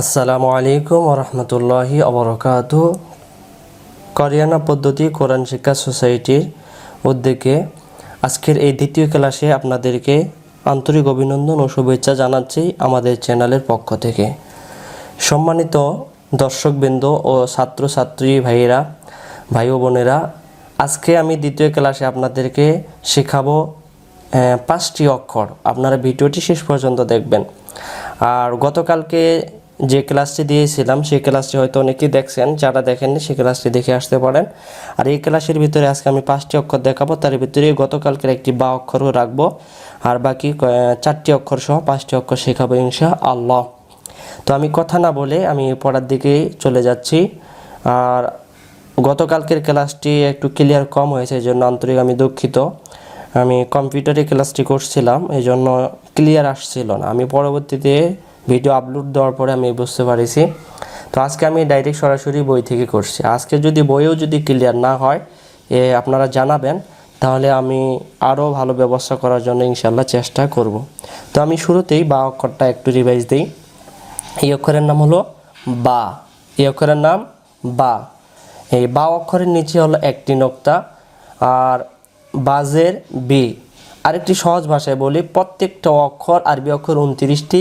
আসসালামু আলাইকুম রহমতুল্লাহি অবরকাত। করিয়ানা পদ্ধতি কোরআন শিক্ষা সোসাইটির উদ্যোগে আজকের এই দ্বিতীয় ক্লাসে আপনাদেরকে আন্তরিক অভিনন্দন ও শুভেচ্ছা জানাচ্ছি আমাদের চ্যানেলের পক্ষ থেকে। সম্মানিত দর্শকবৃন্দ ও ছাত্রছাত্রী ভাইয়েরা ভাই ও বোনেরা আজকে আমি দ্বিতীয় ক্লাসে আপনাদেরকে শেখাবো পাঁচটি অক্ষর। আপনারা ভিডিওটি শেষ পর্যন্ত দেখবেন। আর গতকালকে যে ক্লাসটি দিয়েছিলাম, সেই ক্লাসটি হয়তো অনেকেই দেখছেন, যারা দেখেননি সেই ক্লাসটি দেখে আসতে পারেন। আর এই ক্লাসের ভিতরে আজকে আমি পাঁচটি অক্ষর দেখাবো, তার ভিতরে গতকালকের একটি বা অক্ষরও রাখব, আর বাকি চারটি অক্ষর সহ পাঁচটি অক্ষর শেখাবো ইনশা আল্লাহ তো আমি কথা না বলে আমি পড়ার দিকে চলে যাচ্ছি। আর গতকালকের ক্লাসটি একটু ক্লিয়ার কম হয়েছে, এই জন্য আন্তরিক আমি দুঃখিত। আমি কম্পিউটারে ক্লাসটি করছিলাম, এই জন্য ক্লিয়ার আসছিল না। আমি পরবর্তীতে ভিডিও আপলোড দেওয়ার পরে আমি বুঝতে পারিছি। তো আজকে আমি ডাইরেক্ট সরাসরি বই থেকে করছি। আজকে যদি বইও যদি ক্লিয়ার না হয়, এ আপনারা জানাবেন, তাহলে আমি আরও ভালো ব্যবস্থা করার জন্য ইনশাল্লাহ চেষ্টা করব। তো আমি শুরুতেই বা অক্ষরটা একটু রিভাইজ দিই। এই অক্ষরের নাম হলো বা। এই অক্ষরের নাম বা। এই বা অক্ষরের নিচে হলো একটি নোক্তা, আর বাজের বি। আরেকটি সহজ ভাষায় বলি, প্রত্যেকটা অক্ষর আরবি অক্ষর উনত্রিশটি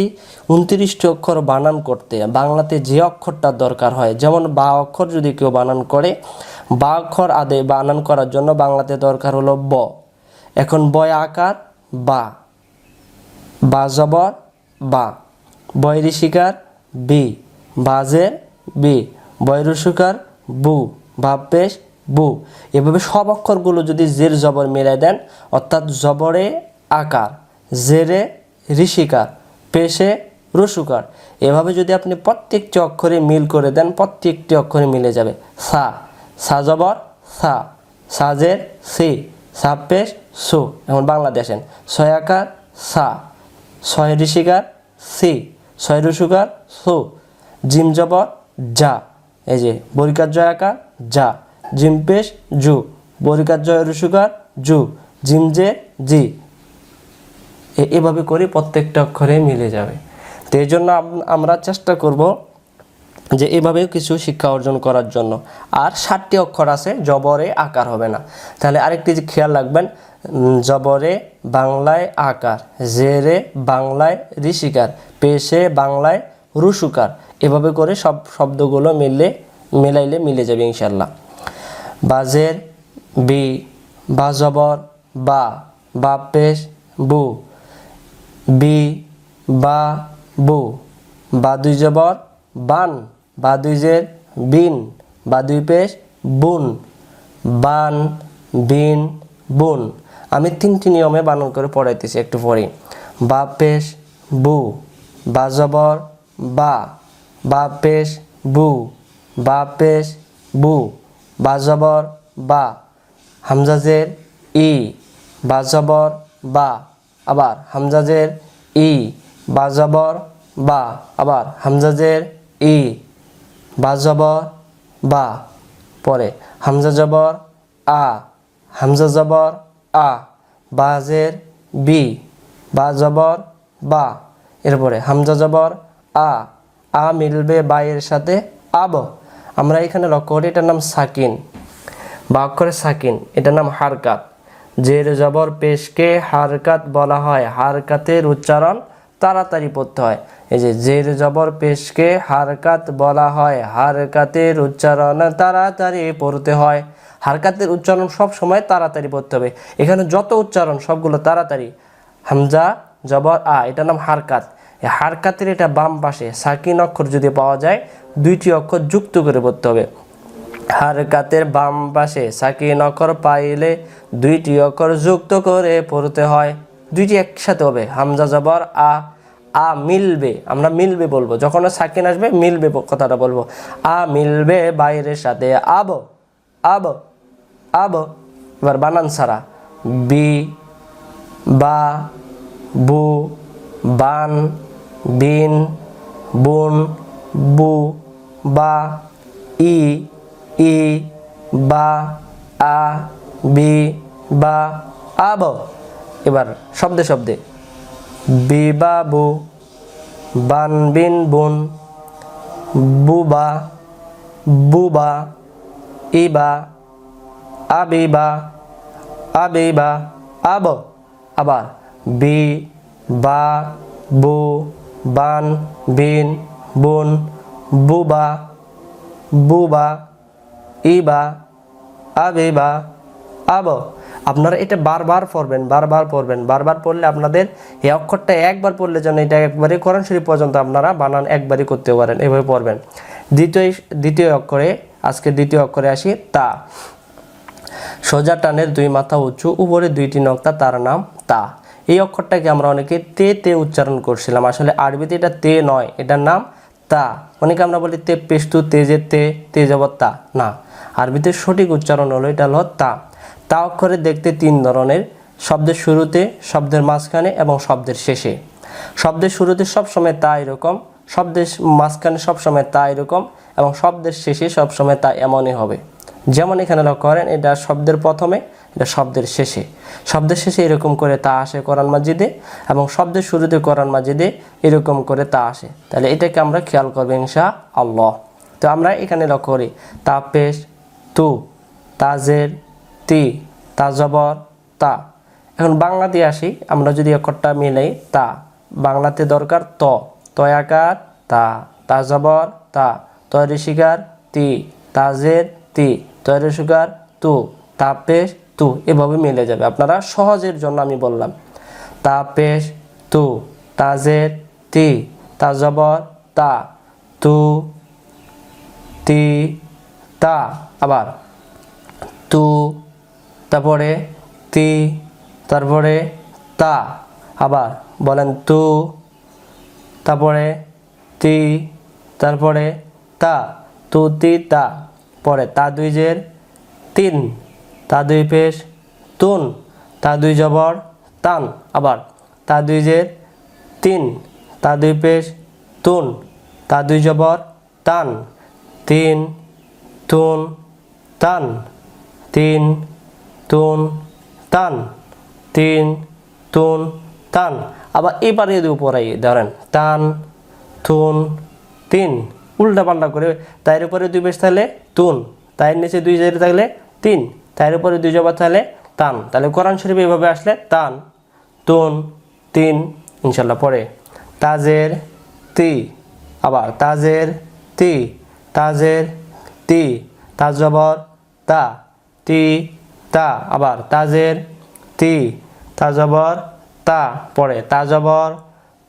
উনত্রিশটি অক্ষর বানান করতে। বাংলাতে যে অক্ষরটার দরকার হয়, যেমন বা অক্ষর যদি কেউ বানান করে, বা অক্ষর আদে বানান করার জন্য বাংলাতে দরকার হলো ব। এখন বয় আকার, বা। বা জবর, বা। বৈরি শিকার, বি। বাজের, বি। বৈরুসুকার বু। ভাবপেশ বু। এভাবে সব অক্ষরগুলো যদি জের জবর মিলাই দেন, অর্থাৎ জবরে আকার, জেরে ঋষিকার, পেশে রসুকার, এভাবে যদি আপনি প্রত্যেকটি অক্ষরে মিল করে দেন, প্রত্যেকটি অক্ষরে মিলে যাবে। সা সা জবর, সা সাজের সি সাপেশ সু, এখন বাংলাদেশেন ছয়াকার সা, ছয় ঋষিকার, সি, ছয় রসুকার, সু, জিম জবর, যা, এই যে বরিকার জয়াকার যা। জিম পেশ জু। বরিকার জয় রসুকার, জু। Gym J. এভাবে করে প্রত্যেকটা অক্ষরে মিলে যাবে। তো এই জন্য আমরা চেষ্টা করব যে এভাবেও কিছু শিক্ষা অর্জন করার জন্য। আর ষাটটি অক্ষর আছে, জবরে আকার হবে না। তাহলে আরেকটি খেয়াল রাখবেন জবরে বাংলায় আকার, জেরে বাংলায় ঋষিকার, পেশে বাংলায় রুসুকার। এভাবে করে সব শব্দগুলো মিললে, মিলাইলে মিলে যাবে ইনশাল্লাহ। বাজের, বি বা জবর বা বা পেশ বু, বি, বা, বু বা দুই জবর বান বা দুই জের বিন বা দুই পেশ বুন, বান, বিন, বুন। আমি তিনটি নিয়মে বানান করে পড়াইতেছি একটু পরে বা পেশ বু বা জবর বা বা পেশ বু বা পেশ বু। বা জবর বা হামজাজের ই, বা জবর বা আবার হামজাজের ই, বা জবর বা আবার হামজাজের ই, বা জবর বা পরে হামজা জবর আ, হামজা জবর আ বাজের বি, বা জবর বা এরপরে হামজা জবর আ আ মিলবে বায়ের সাথে আব। আমরা এখানে লক্ষ্য করি, এটার নাম সাকিন। বা অক্ষরে সাকিন, এটার নাম হারকাত। জের, জবর, পেশকে হারকাত বলা হয়। হারকাতের উচ্চারণ তাড়াতাড়ি পড়তে হয়। এই যে জের, জবর, পেশকে হারকাত বলা হয়। হারকাতের উচ্চারণ তাড়াতাড়ি পড়তে হয়। হারকাতের উচ্চারণ সব সময় তাড়াতাড়ি পড়তে হবে। এখানে যত উচ্চারণ, সবগুলো তাড়াতাড়ি। হামজা, জবর, আ, এটার নাম হারকাত। হারকাতের এটা বাম পাশে সাকিন অক্ষর যদি পাওয়া যায়, দুইটি অক্ষর যুক্ত করে পড়তে হবে। হারকাতের বাম পাশে সাকিন অক্ষর পাইলে দুইটি অক্ষর যুক্ত করে পড়তে হয়। দুইটি একসাথে হবে। হামজা জবর, আ আ মিলবে। আমরা মিলবে বলব। যখন সাকিন আসবে, মিলবে কথাটা বলব। আ মিলবে বাইরের সাথে। আব আব আব। এবার বানান সারা। বি, বা, বু, বান বিন বুন, বু, বা, ই ই, বা, আ, বি, বা আব এবার শব্দে শব্দে। বিবাবু বান, বিন, বুন বুবা বুবা ইবা আবিবা আবিবা আব আবার বি, বা, বু বান, বিন, বুন, বুবা বুবা, ইবা, আবিবা, আব। আপনারা এটা বারবার পড়বেন বারবার পড়বেন। বারবার পড়লে আপনাদের এই অক্ষরটা একবার পড়লে যেন এটা একবারে কোরআন শরীফ পর্যন্ত আপনারা বানান একবারই করতে পারেন। এভাবে পড়বেন। দ্বিতীয় দ্বিতীয় অক্ষরে, আজকে দ্বিতীয় অক্ষরে আসি, তা। সোজা টানের দুই মাথা উঁচু, উপরে দুইটি নক্তা, তার নাম তা। এই অক্ষরটাকে আমরা অনেকে তে তে উচ্চারণ করছিলাম। আসলে আরবিতে এটা তে নয়, এটার নাম তা। অনেকে আমরা বলি তে পেস্তু তেজে তে তে যাব তা। না, আরবিতে সঠিক উচ্চারণ হলো এটা হলো তা। তা অক্ষরে দেখতে তিন ধরনের, শব্দের শুরুতে, শব্দের মাঝখানে এবং শব্দের শেষে। শব্দের শুরুতে সবসময় তা এরকম, শব্দের মাঝখানে সবসময় তা এরকম এবং শব্দের শেষে সবসময় তা এমনই হবে। যেমন এখানে লক্ষ্য করেন, এটা শব্দের প্রথমে, এটা শব্দের শেষে। শব্দের শেষে এরকম করে তা আসে কোরআন মাজিদে এবং শব্দের শুরুতে কোরআন মাজিদে এরকম করে তা আসে। তাহলে এটাকে আমরা খেয়াল করব ইনশা আল্লাহ তো আমরা এখানে লক্ষ্য করি, তা পেশ, তু তাজের তি, তা জবর, তা। এখন বাংলাতে আসি, আমরা যদি অক্ষরটা মিলাই, তা। বাংলাতে দরকার ত। তয়াকার তা। তা জবর, তা। তয় শিকার তি। তাজের তি। তয় শিকার তু তা পেশ তু, এভাবে মিলে যাবে। আপনারা সহজের জন্য আমি বললাম। তা পেশ তু, তাজের তি, তাজবর, তা, তু, তি, তা, আবার তু, তারপরে তি, তারপরে তা, আবার বলেন তু, তারপরে তি, তারপরে তা, তু, তি, তা। পরে তা দুই জের তিন, তা দুই পেশ তুন, তা দুই জবর তান। আবার তা দুই জের তিন, তা দুই পেশ তুন, তা দুই জবর তান। তিন, তুন, তান। তিন, তুন, তান। তিন, তুন, তান। আবার এবারে উপরে ধরেন, তান, তুন, তিন। উল্টা পাল্টা করে তার উপরে দুই বেশ থাকলে তুন তার নিচে দুই জায়গায় থাকলে তিন তার উপরে দুই জবা থাকলে তান। তাহলে কোরআন শরীফ এইভাবে আসলে তান, তুন, তিন ইনশাল্লাহ পরে। তাজের তি, আবার তাজের তি তাজের তি তাজবর তা, তি, তা, আবার তাজের তি তাজবর তা, পরে তাজবর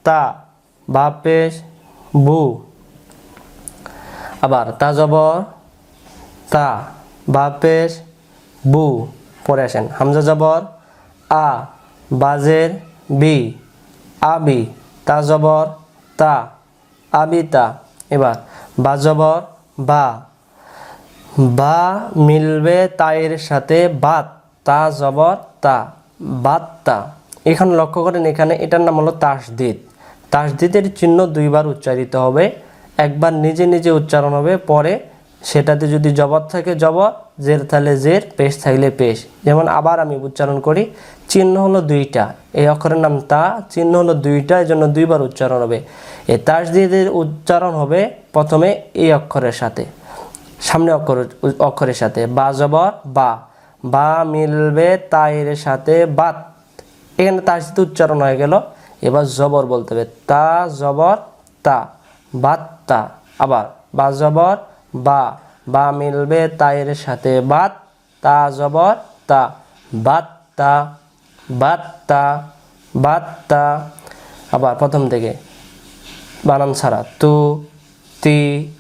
তা, বাপেশ, বু আবার তাজবর তা বাপেশ বু পরে আসেন। হামজা জবর, আ বাজের বি, আবি। তা জবর, তা আবিতা এবার বা জবর, বা। বা মিলবে তায়ের সাথে বাত, তা জবর, তা বাত্তা এখানে লক্ষ্য করেন এখানে এটার নাম হলো তাসদিদ। তাসদিদের চিহ্ন দুইবার উচ্চারিত হবে। একবার নিজে নিজে উচ্চারণ হবে, পরে সেটাতে যদি জবর থাকে জবর, জের থাকলে জের, পেশ থাকলে পেশ। যেমন আবার আমি উচ্চারণ করি, চিহ্ন হলো দুইটা, এই অক্ষরের নাম তা, চিহ্ন হলো দুইটা এই জন্য দুইবার উচ্চারণ হবে। এই তাসদিদের উচ্চারণ হবে প্রথমে এই অক্ষরের সাথে, সামনে অক্ষর, অক্ষরের সাথে, বা জবর, বা। বা মিলবে তাইয়ের সাথে বাত, এখানে তার সাথে উচ্চারণ হয়ে গেল, এবার জবর বলতে হবে, তা, জবর, তা। বাত্তা। আবার বা জবর, বা। বা মিলবে তাইয়ের সাথে বাত, তা জবর, তা। বাত্তা বাত্তা বাত্তা। আবার প্রথম থেকে। বানান ছাড়া। তু, তি,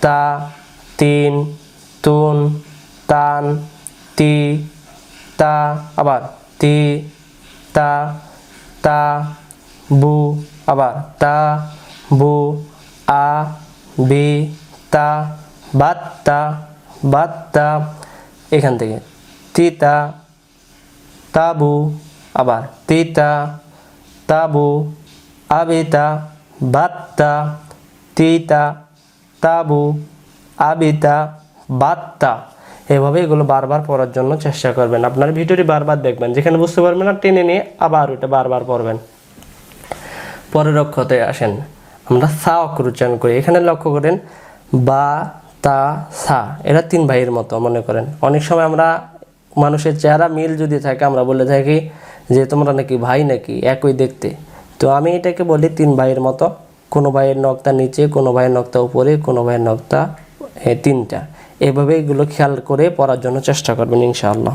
তা, তিন, তুন, তান, তি, তা। আবার তি, তা তা, বু। আবার তা, বু। আ, বি, তা বাত্তা বাত্তা এখান থেকে। তিতা তাবু আবার। তিতা তাবু আবিতা বাত্তা তিতা তাবু আবিতা বাত্তা এভাবে এগুলো বারবার পড়ার জন্য চেষ্টা করবেন। আপনার ভিডিওটি বারবার দেখবেন। যেখানে বুঝতে পারবেন না, টেনে নিয়ে আবার ওইটা বারবার পড়বেন। পরের অক্ষতে আসেন। আমরা সা অক্ষর উচ্চারণ করি। এখানে লক্ষ্য করেন, বা, তা, সা, এরা তিন ভাইয়ের মতো মনে করেন। অনেক সময় আমরা মানুষের চেহারা মিল যদি থাকে, আমরা বলে থাকি যে, তোমরা নাকি ভাই নাকি? একই দেখতে। তো আমি এটাকে বলি তিন ভাইয়ের মতো। কোনো ভাইয়ের নক্তা নিচে, কোনো ভাইয়ের নক্তা উপরে, কোনো ভাইয়ের নক্তা তিনটা। এভাবে এগুলো খেয়াল করে পড়ার জন্য চেষ্টা করবেন, ইনশাআল্লাহ।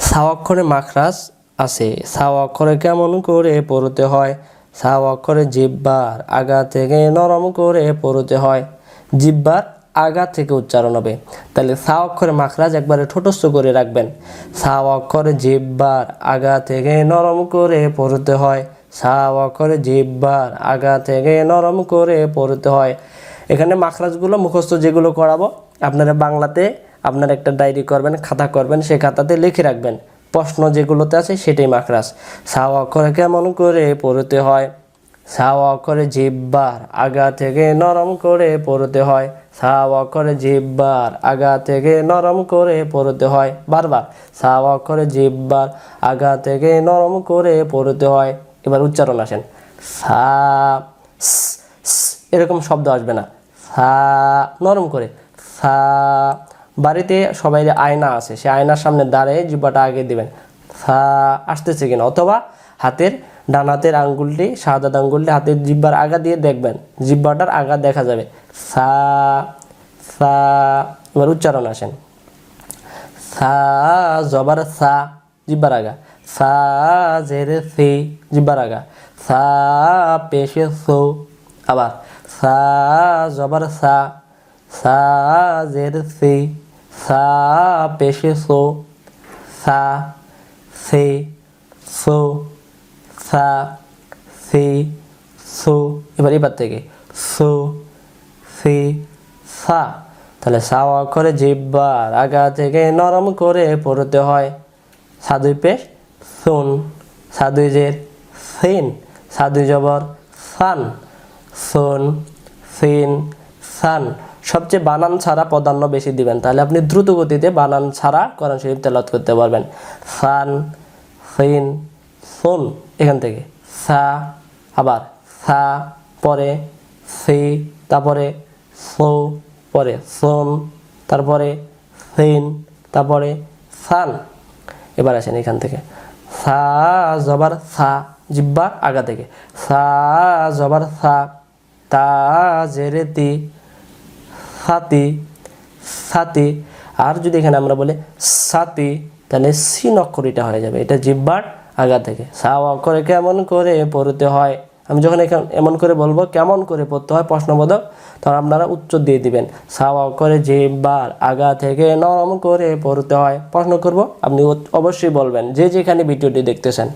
সাও অক্ষরে মাখরাজ আছে। সাও অক্ষরে কেমন করে পড়তে হয়? সাও অক্ষরে জিব্বার আগা থেকে নরম করে পড়তে হয়। জিব্বার আগা থেকে উচ্চারণ হবে। তাহলে সা অক্ষরে মাখরাজ একবারে ঠোঁটস্থ করে রাখবেন। সা অক্ষরে জিব্বার আগা থেকে নরম করে পড়তে হয়। সা অক্ষরে জিব্বার আগা থেকে নরম করে পড়তে হয়। এখানে মাখরাজগুলো মুখস্থ যেগুলো করাবো, আপনারা বাংলাতে আপনারা একটা ডায়েরি করবেন, খাতা করবেন, সেই খাতাতে লিখে রাখবেন। প্রশ্ন যেগুলোতে আছে সেটাই মাখরাজ। সাও অক্ষরে কেমন করে পড়তে হয়? সাও অক্ষরে জিব্বার আগা থেকে নরম করে পড়তে হয়। সাও অক্ষরে জিব্বার আগা থেকে নরম করে পড়তে হয়। বারবার। সাও অক্ষরে জিব্বার আগা থেকে নরম করে পড়তে হয়। এবার উচ্চারণ আসেন। স, এরকম শব্দ আসবে না। সা নরম করে। সা বাড়িতে সবাই আয়না আছে, সে আয়নার সামনে দাঁড়িয়ে জিব্বাটা আগে দিবেন। সা, আসতেছে কিনা? অথবা হাতের ডান হাতের আঙ্গুলটি সাদা আঙ্গুলটি হাতের জিব্বার আগা দিয়ে দেখবেন, জিব্বাটার আগা দেখা যাবে। সা সা, এবার উচ্চারণ আসেন। সা, জবার সা, জিব্বার আগা। সা, জেরে সে, জিব্বার আগা। সা, পেশে সো, আবার সা, জবার সা সা, জেরে সে সা পেশে সো, সা, সে, সো, সা, সে, সো এবার এবার থেকে, সো, সে, সা। তাহলে সা অক্ষরে জিব্বার আগা থেকে নরম করে পড়তে হয়। সাদুই পেশ, সুন। সাদুই জের, সিন। সাদুই জবর, সান। সুন, সিন, সান। সবচেয়ে বানান ছাড়া প্রাধান্য বেশি দিবেন। তাহলে আপনি দ্রুত গতিতে বানান ছাড়া কোরআন শরীফ তেলাওয়াত করতে পারবেন। সান সিন সুন, এখান থেকে। সা, আবার। সা, পরে। সি, তারপরে সো, পরে। সোন, তারপরে সিন তারপরে সান। এবার আসেন এখান থেকে। সা, জবার সা, জিব্বা আগা থেকে। সা, জবার সা, তা, জেরে, তি। সাতি সাতি, আর যদি এখানে আমরা বলি সাতি, তাহলে সিন অক্ষরিটা হয়ে যাবে। এটা জিব্বার আগা থেকে। সা অক্ষরে কেমন করে পড়তে হয়? আমি যখন এখানে, এমন করে বলব, কেমন করে পড়তে হয় প্রশ্নবোধক তখন আপনারা উত্তর দিয়ে দিবেন। সা অক্ষরে জিব্বার আগা থেকে নরম করে পড়তে হয়। প্রশ্ন করব, আপনি অবশ্যই বলবেন, যে যেখানে ভিডিওটি দেখতেছেন,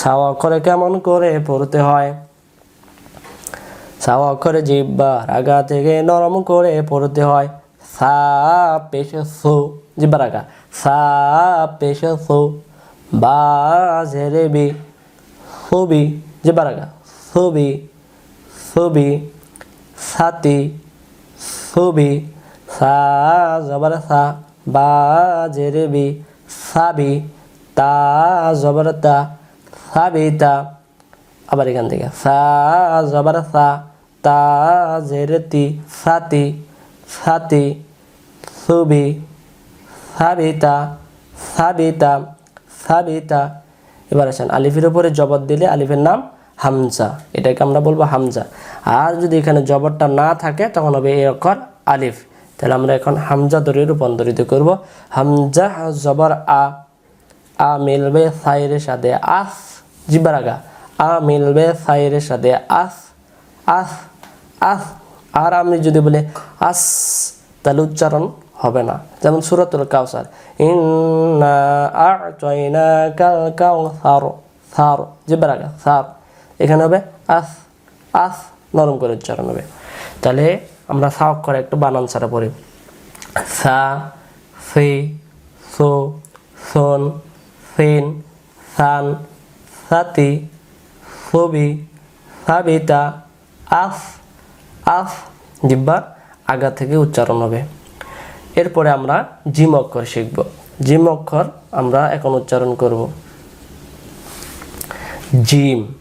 সা অক্ষরে কেমন করে পড়তে হয়? সা অক্ষরে জিব্বার আগা থেকে নরম করে পড়তে হয়। সা পেশে সো জিব্বার আগা সা পেশে সো, বা জেরে বি ছবি জিব্বার আগা ছবি ছবি সাতি ছবি সা জবর সা, বা জেরে বি সাবি তা জবর তা সাবিতা আবার এখান থেকে, সা জবর সা তা জেরতি সাতি সাতি সুবি সাবিতা সাবিতা সাবিতা এবার আসেন, আলিফের উপরে জবর দিলে আলিফের নাম হামজা, এটাকে আমরা বলব হামজা। আর যদি এখানে জবরটা না থাকে, তখন হবে এ অক্ষর আলিফ। তাহলে আমরা এখন হামজা ধরে রূপান্তরিত করব। হামজা জবর আ আ মিলবে সাইরের সাথে আস, জিব্বার আগা। আ মিলবে সাইরের সাথে আস আস। আস আর আমি যদি বলি আস, তাহলে উচ্চারণ হবে না। যেমন সুরাতুল কাউসার সার জিব্বার আগা সার। এখানে হবে আস আস, নরম করে উচ্চারণ হবে। তাহলে আমরা সা অক্ষরে একটু বানান ছাড়া পড়ি। সা, সে, সো, সোন, সিন, সান, সাতি, সবি, সাবিতা আফ আফ, জিব্বার আগা থেকে উচ্চারণ হবে। এরপরে আমরা জিম অক্ষর শিখব। জিম অক্ষর আমরা এখন উচ্চারণ করব। জিম।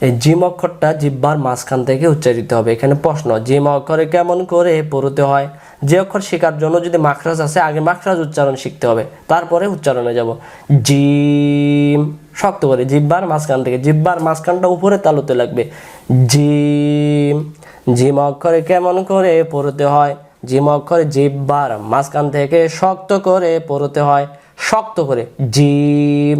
এই জিম অক্ষরটা জিব্বার মাঝখান থেকে উচ্চারিত হবে। এখানে প্রশ্ন, জিম অক্ষরে কেমন করে পড়তে হয়? যে অক্ষর শেখার জন্য যদি মাখরাজ আছে, আগে মাখরাজ উচ্চারণ শিখতে হবে। তারপরে উচ্চারণে যাব। জিম, শক্ত করে, জিব্বার মাঝখান থেকে। জিব্বার মাঝখানটা উপরে তালুতে লাগবে। জিম জিম অক্ষরে কেমন করে পড়তে হয়? জিম অক্ষরে জিব্বার মাঝখান থেকে শক্ত করে পড়তে হয়। শক্ত করে, জিম।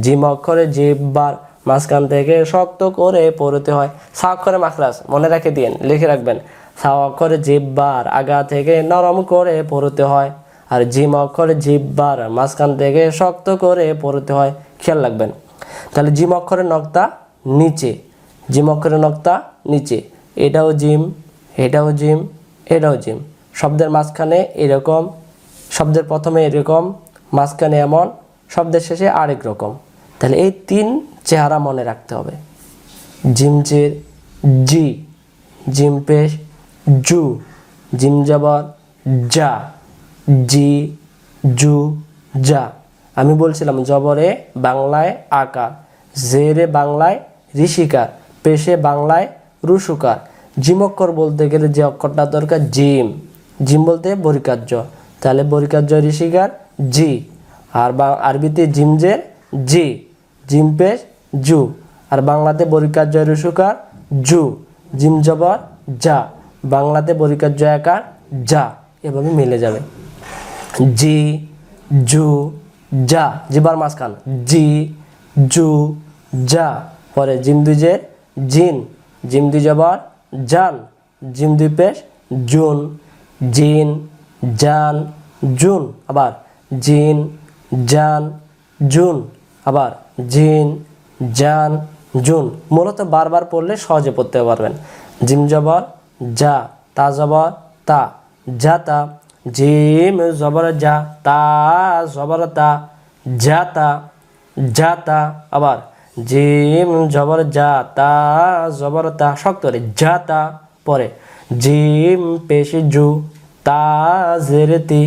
জিম অক্ষরে জিব্বার মাঝখান থেকে শক্ত করে পড়তে হয়। সা অক্ষরে মাখরাজ, মনে রেখে দিন লিখে রাখবেন। সা অক্ষরে জিব্বার আগা থেকে নরম করে পড়তে হয় আর জিম অক্ষরে জিব্বার মাঝখান থেকে শক্ত করে পড়তে হয়। খেয়াল রাখবেন। তাহলে জিম অক্ষরের নক্তা নিচে, জিম অক্ষরের নক্তা নিচে। এটাও জিম এটাও জিম এটাও জিম। শব্দের মাঝখানে এরকম, শব্দের প্রথমে এরকম, মাঝখানে এমন, শব্দের শেষে আরেক রকম। তাহলে এই তিন চেহারা মনে রাখতে হবে। জিমচের জি, জিম পেশ জু, জিম জবর যা জি, জু যা আমি বলছিলাম জবরে বাংলায় আকার, জেরে বাংলায় ঋষিকার, পেশে বাংলায় রুসুকার জিম অক্ষর বলতে গেলে যে অক্ষরটা দরকার, জিম। জিম বলতে বরিকার্য। তাহলে বরিকার্য ঋষিকার, জি। আর বা- আরবিতে জিমজের জি। জিম পেশ, জু। আর বাংলাতে বরিকার্য রুসুকার, জু। জিম জবর, যা। বাংলাতে বরিকার্য একার, যা। এভাবে মিলে যাবে। জি, জু, যা। জিবার মাঝখান। জি, জু, যা। পরে জিম দুজের জিন। জিম দুই জবর জান জিম দুই পেশ, জুন। জিন, জান, জুন। আবার জিন, জান, জুন। আবার জিন, জান, জুন। মূলত বারবার পড়লে সহজে পড়তে পারবেন। জিম জবর যা তা জবর তা। যা তা। জিম জবর যা তা জবর তা। যাতা যাতা আবার জিম জবর যা তা জবর তা, শক্ত করে যাতা পরে। জিম পেশি জু, তা জেরেতি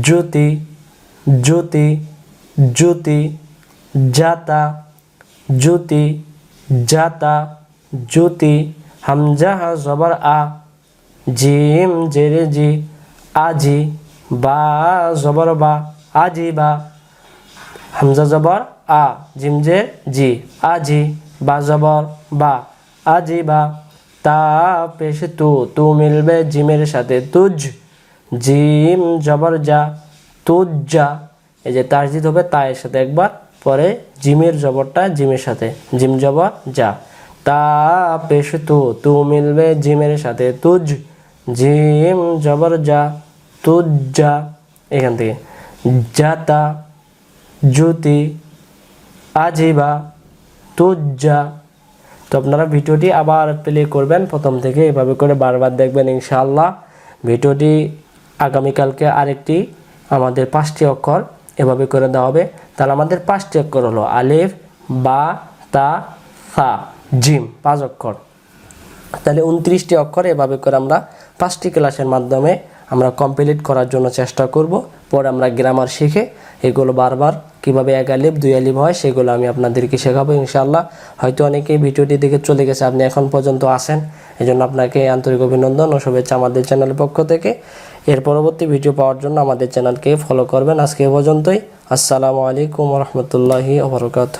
জ্যোতি জ্যোতি জ্যোতি যাতা জ্যোতি যাতা জ্যোতি হামজা, জবর আ, জিম জেরে জি, আজি, বা, জবর বা, আজি বা, হামজা, জবর আ, জিম জের জি। আজি বা, জবর। বা আজি বা। তা, পেশ, তু। তু মিলবে জিমের সাথে। তুজ। জিম, জবর যা তুজ যা এই যে তার তাসজিদ হবে তায়ের সাথে একবার। পরে জিমের জবরটা জিমের সাথে। জিম, জবর যা তা, পেশ, তু। তু মিলবে জিমের সাথে। তুজ। জিম, জবর যা তুজ যা এখান থেকে। যাতা জ্যোতি আজিবা তুজ্জা। তো আপনারা ভিডিওটি আবার প্লে করবেন, প্রথম থেকে এভাবে করে বারবার দেখবেন ইনশাআল্লাহ। ভিডিওটি আগামীকালকে আরেকটি আমাদের পাঁচটি অক্ষর এভাবে করে দেওয়া হবে। তাহলে আমাদের পাঁচটি অক্ষর হলো আলিফ, বা, তা, সা, জিম, পাঁচ অক্ষর। তাহলে উনত্রিশটি অক্ষর এভাবে করে আমরা পাঁচটি ক্লাসের মাধ্যমে আমরা কমপ্লিট করার জন্য চেষ্টা করব। পরে আমরা গ্রামার শিখে এগুলো বারবার কীভাবে এক আলিপ দুই আলিপ হয়, সেগুলো আমি আপনাদেরকে শেখাবো ইনশাআল্লাহ। হয়তো অনেকেই ভিডিওটি দেখে চলে গেছে, আপনি এখন পর্যন্ত আসেন এই জন্য আপনাকে আন্তরিক অভিনন্দন ও শুভেচ্ছা আমাদের চ্যানেলের পক্ষ থেকে। এর পরবর্তী ভিডিও পাওয়ার জন্য আমাদের চ্যানেলকে ফলো করবেন। আজকে পর্যন্তই। আসসালামু আলাইকুম রহমতুল্লাহি ওবরকাত